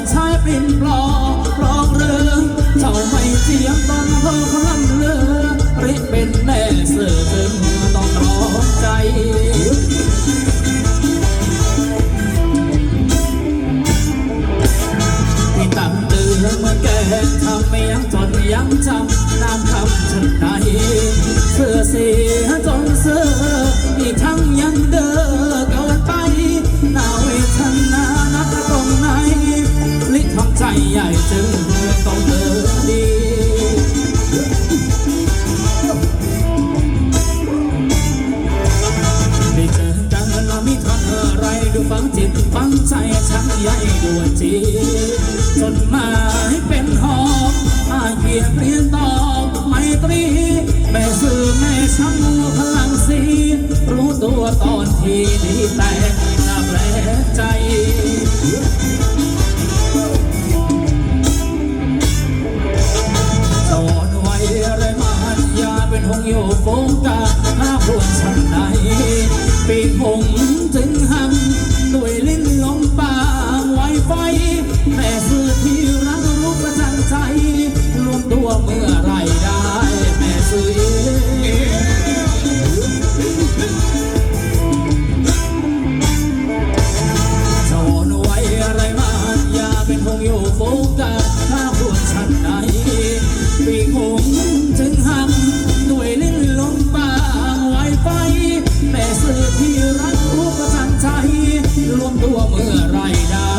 อนชายปรินปลอปลองเรือเจ้าไม่เจียงตอนเธอคลั่งเรือริเป็นแม่เสือถึงต้องร้องใจที่ตั้งเตือเมื่อแก่ทำไม่ยังจนยังจำน้ำคำฉันใยเสื้อสี ใหญ่จึงต้องเดินดีได้เจอกันแล้วมีทำอะไรดูฟังจิตฟังใจชักใยด่ดวนจีจดหมายเป็นหอบอาเกียเปลี่ยนตอบไมตรี แม่สื่อแม่ช่างพลังสีรู้ตัวตอนที่ดีแต่ อย่าเป็นหงอยู่โฟกาห้าควรฉันไหนปีหง มดูวมตัวเมื่อไรได้